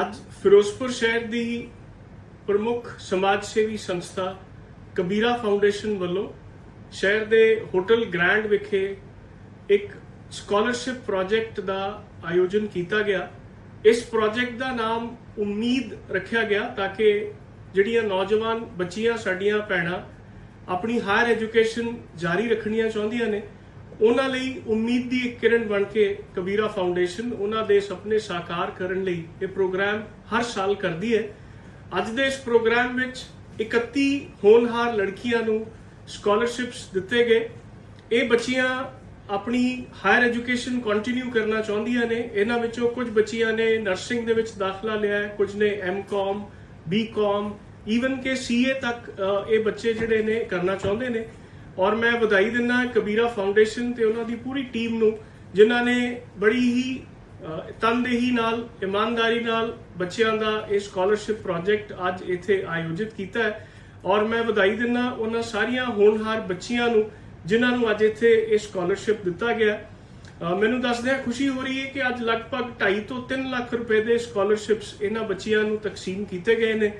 ਅੱਜ ਫਿਰੋਜ਼ਪੁਰ ਸ਼ਹਿਰ ਦੀ ਪ੍ਰਮੁੱਖ ਸਮਾਜ ਸੇਵੀ ਸੰਸਥਾ ਕਬੀਰਾ ਫਾਊਂਡੇਸ਼ਨ ਵੱਲੋਂ ਸ਼ਹਿਰ ਦੇ ਹੋਟਲ ਗ੍ਰੈਂਡ ਵਿਖੇ ਇੱਕ ਸਕਾਲਰਸ਼ਿਪ ਪ੍ਰੋਜੈਕਟ ਦਾ ਆਯੋਜਨ ਕੀਤਾ ਗਿਆ। ਇਸ ਪ੍ਰੋਜੈਕਟ ਦਾ ਨਾਮ ਉਮੀਦ ਰੱਖਿਆ ਗਿਆ ਤਾਂ ਕਿ ਜਿਹੜੀਆਂ ਨੌਜਵਾਨ ਬੱਚੀਆਂ, ਸਾਡੀਆਂ ਭੈਣਾਂ ਆਪਣੀ ਹਾਇਰ ਐਜੂਕੇਸ਼ਨ ਜਾਰੀ ਰੱਖਣੀਆਂ ਚਾਹੁੰਦੀਆਂ ਨੇ ਉਹਨਾਂ ਲਈ ਉਮੀਦ ਦੀ ਇੱਕ ਕਿਰਨ ਬਣ ਕੇ ਕਬੀਰਾ ਫਾਊਂਡੇਸ਼ਨ ਉਹਨਾਂ ਦੇ ਸੁਪਨੇ ਸਾਕਾਰ ਕਰਨ ਲਈ ਇਹ ਪ੍ਰੋਗਰਾਮ ਹਰ ਸਾਲ ਕਰਦੀ ਹੈ। ਅੱਜ ਦੇ ਇਸ ਪ੍ਰੋਗਰਾਮ ਵਿੱਚ 31 ਹੋਣਹਾਰ ਲੜਕੀਆਂ ਨੂੰ ਸਕਾਲਰਸ਼ਿਪਸ ਦਿੱਤੇ ਗਏ। ਇਹ ਬੱਚੀਆਂ ਆਪਣੀ ਹਾਇਰ ਐਜੂਕੇਸ਼ਨ ਕੰਟੀਨਿਊ ਕਰਨਾ ਚਾਹੁੰਦੀਆਂ ਨੇ। ਇਹਨਾਂ ਵਿੱਚੋਂ ਕੁਝ ਬੱਚੀਆਂ ਨੇ ਨਰਸਿੰਗ ਦੇ ਵਿੱਚ ਦਾਖਲਾ ਲਿਆ ਹੈ, ਕੁਝ ਨੇ ਐਮਕਾਮ ਬੀਕਾਮ ਈਵਨ ਕਿ ਸੀਏ ਤੱਕ ਇਹ ਬੱਚੇ ਜਿਹੜੇ ਨੇ ਕਰਨਾ ਚਾਹੁੰਦੇ ਨੇ। ਔਰ ਮੈਂ ਵਧਾਈ ਦਿੰਦਾ ਕਬੀਰਾ ਫਾਊਂਡੇਸ਼ਨ ਤੇ ਉਹਨਾਂ ਦੀ ਪੂਰੀ ਟੀਮ ਨੂੰ, ਜਿਨ੍ਹਾਂ ਨੇ ਬੜੀ ਹੀ ਤਨਦੇਹੀ ਨਾਲ, ਇਮਾਨਦਾਰੀ ਨਾਲ ਬੱਚਿਆਂ ਦਾ ਇਹ ਸਕਾਲਰਸ਼ਿਪ ਪ੍ਰੋਜੈਕਟ ਅੱਜ ਇੱਥੇ ਆਯੋਜਿਤ ਕੀਤਾ ਹੈ। ਔਰ ਮੈਂ ਵਧਾਈ ਦਿੰਦਾ ਉਹਨਾਂ ਸਾਰੀਆਂ ਹੋਣਹਾਰ ਬੱਚੀਆਂ ਨੂੰ, ਜਿਨ੍ਹਾਂ ਨੂੰ ਅੱਜ ਇੱਥੇ ਇਹ ਸਕਾਲਰਸ਼ਿਪ ਦਿੱਤਾ ਗਿਆ ਮੈਨੂੰ ਦੱਸਦਿਆਂ ਖੁਸ਼ੀ ਹੋ ਰਹੀ ਹੈ ਕਿ ਅੱਜ ਲਗਭਗ 2.5 ਤੋਂ 3 ਲੱਖ ਰੁਪਏ ਦੇ ਸਕਾਲਰਸ਼ਿਪਸ ਇਹਨਾਂ ਬੱਚੀਆਂ ਨੂੰ ਤਕਸੀਮ ਕੀਤੇ ਗਏ ਨੇ।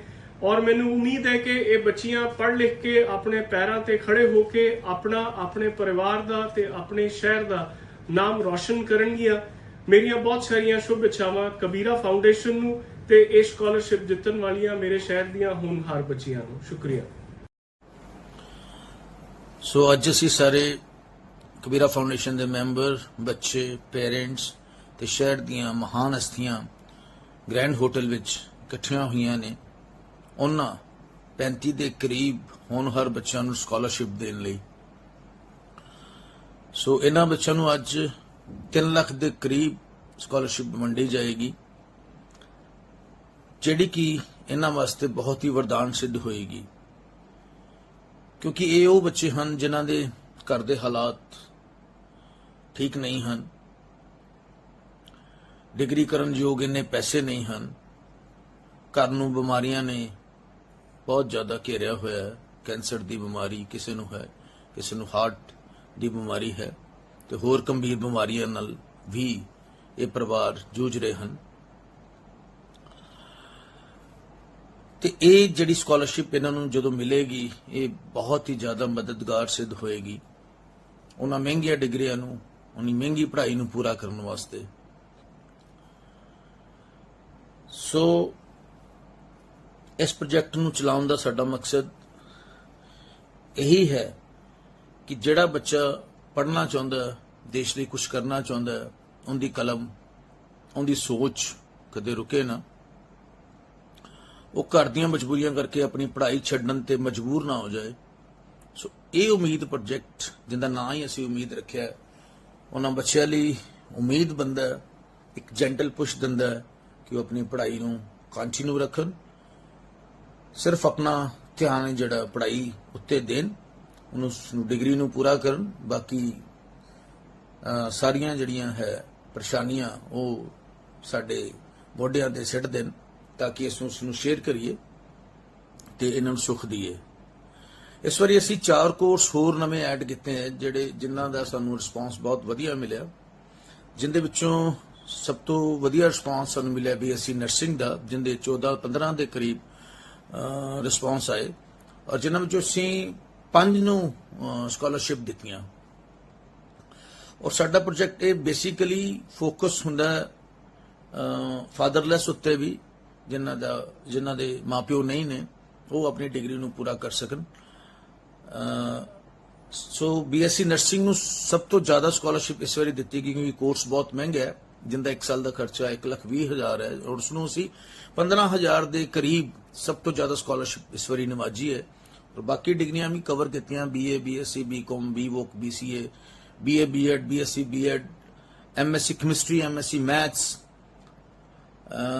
ਔਰ ਮੈਨੂੰ ਉਮੀਦ ਹੈ ਕਿ ਇਹ ਬੱਚੀਆਂ ਪੜ੍ਹ ਲਿਖ ਕੇ ਆਪਣੇ ਪੈਰਾਂ ਤੇ ਖੜੇ ਹੋ ਕੇ ਆਪਣਾ, ਆਪਣੇ ਪਰਿਵਾਰ ਦਾ ਤੇ ਆਪਣੇ ਸ਼ਹਿਰ ਦਾ ਨਾਮ ਰੌਸ਼ਨ ਕਰਨਗੀਆਂ। ਮੇਰੀਆਂ ਬਹੁਤ ਸਾਰੀਆਂ ਸ਼ੁਭ ਇੱਛਾਵਾਂ ਕਬੀਰਾ ਫਾਊਂਡੇਸ਼ਨ ਨੂੰ ਤੇ ਇਹ ਸਕਾਲਰਸ਼ਿਪ ਜਿੱਤਣ ਵਾਲੀਆਂ ਮੇਰੇ ਸ਼ਹਿਰ ਦੀਆਂ ਹੋਣਹਾਰ ਬੱਚੀਆਂ ਨੂੰ। ਸ਼ੁਕਰੀਆ। ਸੋ ਅੱਜ ਅਸੀਂ ਸਾਰੇ ਕਬੀਰਾ ਫਾਊਂਡੇਸ਼ਨ ਦੇ ਮੈਂਬਰ, ਬੱਚੇ, ਪੇਰੈਂਟਸ ਤੇ ਸ਼ਹਿਰ ਦੀਆਂ ਮਹਾਨ ਹਸਤੀਆਂ ਗ੍ਰੈਂਡ ਹੋਟਲ ਵਿੱਚ ਇਕੱਠੀਆਂ ਹੋਈਆਂ ਨੇ। ਉਹਨਾਂ 35 ਦੇ ਕਰੀਬ ਹੋਣਹਾਰ ਬੱਚਿਆਂ ਨੂੰ ਸਕਾਲਰਸ਼ਿਪ ਦੇਣ ਲਈ। ਸੋ ਇਹਨਾਂ ਬੱਚਿਆਂ ਨੂੰ ਅੱਜ 3 ਲੱਖ ਦੇ ਕਰੀਬ ਸਕਾਲਰਸ਼ਿਪ ਵੰਡੀ ਜਾਏਗੀ, ਜਿਹੜੀ ਕਿ ਇਹਨਾਂ ਵਾਸਤੇ ਬਹੁਤ ਹੀ ਵਰਦਾਨ ਸਿੱਧ ਹੋਏਗੀ। ਕਿਉਂਕਿ ਇਹ ਉਹ ਬੱਚੇ ਹਨ ਜਿਨ੍ਹਾਂ ਦੇ ਘਰ ਦੇ ਹਾਲਾਤ ਠੀਕ ਨਹੀਂ ਹਨ। ਡਿਗਰੀ ਕਰਨ ਯੋਗ ਇੰਨੇ ਪੈਸੇ ਨਹੀਂ ਹਨ। ਘਰ ਨੂੰ ਬਿਮਾਰੀਆਂ ਨੇ ਬਹੁਤ ਜ਼ਿਆਦਾ ਘੇਰਿਆ ਹੋਇਆ ਹੈ। ਕੈਂਸਰ ਦੀ ਬਿਮਾਰੀ ਕਿਸੇ ਨੂੰ ਹੈ, ਕਿਸੇ ਨੂੰ ਹਾਰਟ ਦੀ ਬਿਮਾਰੀ ਹੈ ਤੇ ਹੋਰ ਗੰਭੀਰ ਬਿਮਾਰੀਆਂ ਨਾਲ ਵੀ ਇਹ ਪਰਿਵਾਰ ਜੂਝ ਰਹੇ ਹਨ। ਤੇ ਇਹ ਜਿਹੜੀ ਸਕਾਲਰਸ਼ਿਪ ਇਹਨਾਂ ਨੂੰ ਜਦੋਂ ਮਿਲੇਗੀ, ਇਹ ਬਹੁਤ ਹੀ ਜ਼ਿਆਦਾ ਮਦਦਗਾਰ ਸਿੱਧ ਹੋਏਗੀ। ਉਹਨਾਂ ਮਹਿੰਗੀਆਂ ਡਿਗਰੀਆਂ ਨੂੰ, ਉਨੀ ਮਹਿੰਗੀ ਪੜ੍ਹਾਈ ਨੂੰ ਪੂਰਾ ਕਰਨ ਵਾਸਤੇ। ਸੋ ਇਸ ਪ੍ਰੋਜੈਕਟ ਨੂੰ ਚਲਾਉਣ ਦਾ ਸਾਡਾ ਮਕਸਦ ਇਹੀ ਹੈ ਕਿ ਜਿਹੜਾ ਬੱਚਾ ਪੜ੍ਹਨਾ ਚਾਹੁੰਦਾ ਦੇਸ਼ ਲਈ ਕੁਝ ਕਰਨਾ ਚਾਹੁੰਦਾ ਉਹਦੀ ਕਲਮ, ਉਹਦੀ ਸੋਚ ਕਦੇ ਰੁਕੇ ਨਾ। ਉਹ ਘਰ ਦੀਆਂ ਮਜਬੂਰੀਆਂ ਕਰਕੇ ਆਪਣੀ ਪੜ੍ਹਾਈ ਛੱਡਣ ਤੇ ਮਜਬੂਰ ਨਾ ਹੋ ਜਾਏ। ਸੋ ਇਹ ਉਮੀਦ ਪ੍ਰੋਜੈਕਟ ਜਿਹਦਾ ਨਾਂ ਹੀ ਅਸੀਂ ਉਮੀਦ ਰੱਖਿਆ ਉਹਨਾਂ ਬੱਚਿਆਂ ਲਈ ਉਮੀਦ ਬੰਦਾ ਇੱਕ ਜੈਂਟਲ ਪੁਸ਼ ਦਿੰਦਾ ਕਿ ਉਹ ਆਪਣੀ ਪੜ੍ਹਾਈ ਨੂੰ ਕੰਟੀਨਿਊ ਰੱਖਣ। ਸਿਰਫ ਆਪਣਾ ਧਿਆਨ ਜਿਹੜਾ ਪੜ੍ਹਾਈ ਉੱਤੇ ਦੇਣ, ਉਹਨੂੰ ਉਸ ਨੂੰ ਡਿਗਰੀ ਨੂੰ ਪੂਰਾ ਕਰਨ, ਬਾਕੀ ਸਾਰੀਆਂ ਜਿਹੜੀਆਂ ਹੈ ਪਰੇਸ਼ਾਨੀਆਂ ਉਹ ਸਾਡੇ ਮੋਢਿਆਂ ਤੇ ਸਿੱਟ ਦੇਣ ਤਾਂ ਕਿ ਇਸ ਨੂੰ ਨੂੰ ਸ਼ੇਅਰ ਕਰੀਏ ਤੇ ਇਹਨਾਂ ਨੂੰ ਸੁੱਖ ਦਈਏ। ਇਸ ਵਾਰੀ ਅਸੀਂ ਚਾਰ ਕੋਰਸ ਹੋਰ ਨਵੇਂ ਐਡ ਕੀਤੇ ਹੈ, ਜਿਹੜੇ ਜਿਨ੍ਹਾਂ ਦਾ ਸਾਨੂੰ ਰਿਸਪਾਂਸ ਬਹੁਤ ਵਧੀਆ ਮਿਲਿਆ, ਜਿੰਦੇ ਵਿੱਚੋਂ ਸਭ ਤੋਂ ਵਧੀਆ ਰਿਸਪਾਂਸ ਸਾਨੂੰ ਮਿਲਿਆ ਵੀ ਅਸੀਂ ਨਰਸਿੰਗ ਦਾ, ਜਿੰਦੇ 14 15 ਦੇ ਕਰੀਬ ਰਿਸਪਾਂਸ ਆਏ। ਔਰ ਜਿਨ੍ਹਾਂ ਵਿੱਚੋਂ ਅਸੀਂ ਪੰਜ ਨੂੰ ਸਕਾਲਰਸ਼ਿਪ ਦਿੱਤੀਆਂ। ਔਰ ਸਾਡਾ ਪ੍ਰੋਜੈਕਟ ਇਹ ਬੇਸਿਕਲੀ ਫੋਕਸ ਹੁੰਦਾ ਫਾਦਰਲੈਸ ਉੱਤੇ ਵੀ, ਜਿਨ੍ਹਾਂ ਦਾ, ਜਿਨ੍ਹਾਂ ਦੇ ਮਾਪਿਓ ਨਹੀਂ ਨੇ, ਉਹ ਆਪਣੀ ਡਿਗਰੀ ਨੂੰ ਪੂਰਾ ਕਰ ਸਕਣ। ਸੋ ਬੀਐਸਸੀ ਨਰਸਿੰਗ ਨੂੰ ਸਭ ਤੋਂ ਜ਼ਿਆਦਾ ਸਕਾਲਰਸ਼ਿਪ ਇਸ ਵਾਰੀ ਦਿੱਤੀ ਗਈ ਕਿਉਂਕਿ ਕੋਰਸ ਬਹੁਤ ਮਹਿੰਗਾ ਹੈ ਜਿੰਦਾ 1 ਸਾਲ ਦਾ ਖਰਚਾ 1,20,000 ਹੈ ਔਰ ਉਸ ਨੂੰ ਅਸੀਂ 15000 ਦੇ ਕਰੀਬ ਸਭ ਤੋਂ ਜ਼ਿਆਦਾ ਸਕਾਲਰਸ਼ਿਪ ਇਸ ਵਾਰੀ ਨਿਵਾਜੀ ਹੈ। ਔਰ ਬਾਕੀ ਡਿਗਰੀਆਂ ਵੀ ਕਵਰ ਕੀਤੀਆਂ BA BSc BCom BVoc BCA BA BEd BSc BEd MSc chemistry MSc maths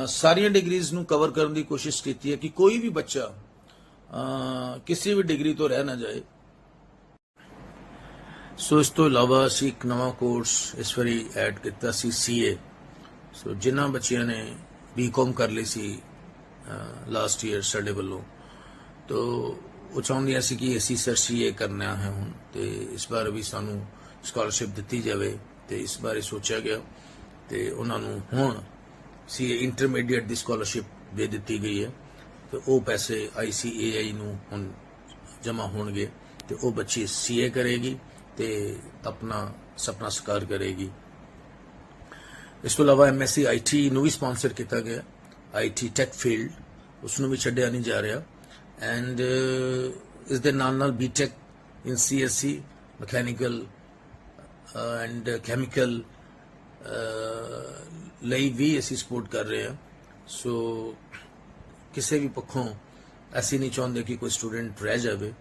ਸਾਰੀਆਂ ਡਿਗਰੀਜ਼ ਨੂੰ ਕਵਰ ਕਰਨ ਦੀ ਕੋਸ਼ਿਸ਼ ਕੀਤੀ ਹੈ ਕਿ ਕੋਈ ਵੀ ਬੱਚਾ ਕਿਸੇ ਵੀ ਡਿਗਰੀ ਤੋਂ ਰਹਿ ਨਾ ਜਾਏ। ਸੋ ਇਸ ਤੋਂ ਇਲਾਵਾ ਅਸੀਂ ਇੱਕ ਨਵਾਂ ਕੋਰਸ ਇਸ ਵਾਰੀ ਐਡ ਕੀਤਾ ਸੀ ਸੀਏ ਸੋ ਜਿਨ੍ਹਾਂ ਬੱਚਿਆਂ ਨੇ ਬੀਕਾਮ ਕਰ ਲਈ ਸੀ ਲਾਸਟ ਈਅਰ ਸਾਡੇ ਵੱਲੋਂ। ਤੋ ਉਹ ਚਾਹੁੰਦੀਆਂ ਸੀ ਕਿ ਅਸੀਂ ਸਰ ਸੀਏ ਕਰਨਾ ਹੈ ਹੁਣ, ਤੇ ਇਸ ਵਾਰ ਵੀ ਸਾਨੂੰ ਸਕਾਲਰਸ਼ਿਪ ਦਿੱਤੀ ਜਾਵੇ, ਤੇ ਇਸ ਬਾਰੇ ਸੋਚਿਆ ਗਿਆ, ਤੇ ਉਹਨਾਂ ਨੂੰ ਹੁਣ ਸੀ ਇੰਟਰਮੀਡੀਏਟ ਦੀ ਸਕਾਲਰਸ਼ਿਪ ਦੇ ਦਿੱਤੀ ਗਈ ਹੈ। ਤੇ ਉਹ ਪੈਸੇ ICAI ਨੂੰ ਹੁਣ ਜਮ੍ਹਾਂ ਹੋਣਗੇ, ਤੇ ਉਹ ਬੱਚੀ ਸੀਏ ਕਰੇਗੀ। ਤੇ ਆਪਣਾ ਸੁਪਨਾ ਸਾਕਾਰ ਕਰੇਗੀ। ਇਸ ਤੋਂ ਇਲਾਵਾ ਐਮਐਸਸੀ ਆਈਟੀ ਨੂੰ ਵੀ ਸਪਾਂਸਰ ਕੀਤਾ ਗਿਆ। ਆਈਟੀ ਟੈਕ ਫੀਲਡ ਉਸ ਨੂੰ ਵੀ ਛੱਡਿਆ ਨਹੀਂ ਜਾ ਰਿਹਾ। ਐਂਡ ਇਸ ਦੇ ਨਾਲ ਨਾਲ BTech in CSC mechanical and chemical ਲਈ ਵੀ ਅਸੀਂ ਸਪੋਰਟ ਕਰ ਰਹੇ ਹਾਂ। ਸੋ ਕਿਸੇ ਵੀ ਪੱਖੋਂ ਅਸੀਂ ਨਹੀਂ ਚਾਹੁੰਦੇ ਕਿ ਕੋਈ ਸਟੂਡੈਂਟ ਰਹਿ ਜਾਵੇ।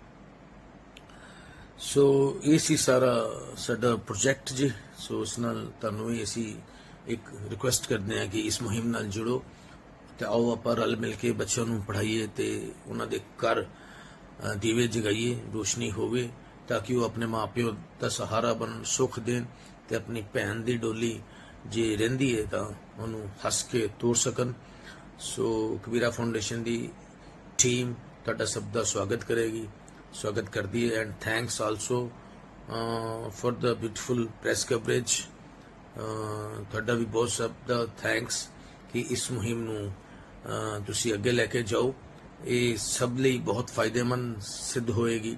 ਸੋ ਇਹ ਸੀ ਸਾਰਾ ਸਾਡਾ ਪ੍ਰੋਜੈਕਟ ਜੀ। ਸੋ ਇਸ ਨਾਲ ਤੁਹਾਨੂੰ ਵੀ ਅਸੀਂ ਇੱਕ ਰਿਕੁਐਸਟ ਕਰਦੇ ਹਾਂ ਕਿ ਇਸ ਮੁਹਿੰਮ ਨਾਲ ਜੁੜੋ ਤੇ ਆਓ ਆਪਾਂ ਰਲ ਮਿਲ ਕੇ ਬੱਚਿਆਂ ਨੂੰ ਪੜ੍ਹਾਈਏ ਤੇ ਉਹਨਾਂ ਦੇ ਘਰ ਦੀਵੇ ਜਗਾਈਏ, ਰੋਸ਼ਨੀ ਹੋਵੇ ਤਾਂ ਕਿ ਉਹ ਆਪਣੇ ਮਾਪਿਓ ਦਾ ਸਹਾਰਾ ਬਣਨ, ਸੁੱਖ ਦੇਣ ਤੇ ਆਪਣੀ ਭੈਣ ਦੀ ਡੋਲੀ ਜੇ ਰਹਿੰਦੀ ਹੈ ਤਾਂ ਉਹਨੂੰ ਹੱਸ ਕੇ ਤੋਰ ਸਕਣ। ਸੋ ਕਬੀਰਾ ਫਾਊਂਡੇਸ਼ਨ ਦੀ ਟੀਮ ਤੁਹਾਡਾ ਸਭ ਦਾ ਸਵਾਗਤ ਕਰੇਗੀ। ਸਵਾਗਤ ਕਰਦੀ ਹੈ and thanks also for the beautiful press coverage ਤੁਹਾਡਾ ਵੀ ਬਹੁਤ ਸਭ ਦਾ ਥੈਂਕਸ ਕਿ ਇਸ ਮੁਹਿੰਮ ਨੂੰ ਤੁਸੀਂ ਅੱਗੇ ਲੈ ਕੇ ਜਾਓ। ਇਹ ਸਭ ਲਈ ਬਹੁਤ ਫਾਇਦੇਮੰਦ ਸਿੱਧ ਹੋਏਗੀ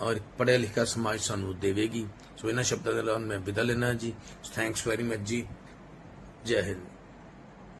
ਔਰ ਪੜ੍ਹਿਆ ਲਿਖਿਆ ਸਮਾਜ ਸਾਨੂੰ ਦੇਵੇਗੀ। ਸੋ ਇਹਨਾਂ ਸ਼ਬਦਾਂ ਦੇ ਨਾਲ ਮੈਂ ਵਿਦਾ ਲੈਣਾ ਜੀ। ਥੈਂਕਸ ਵੈਰੀ ਮਚ ਜੀ। ਜੈ ਹਿੰਦ।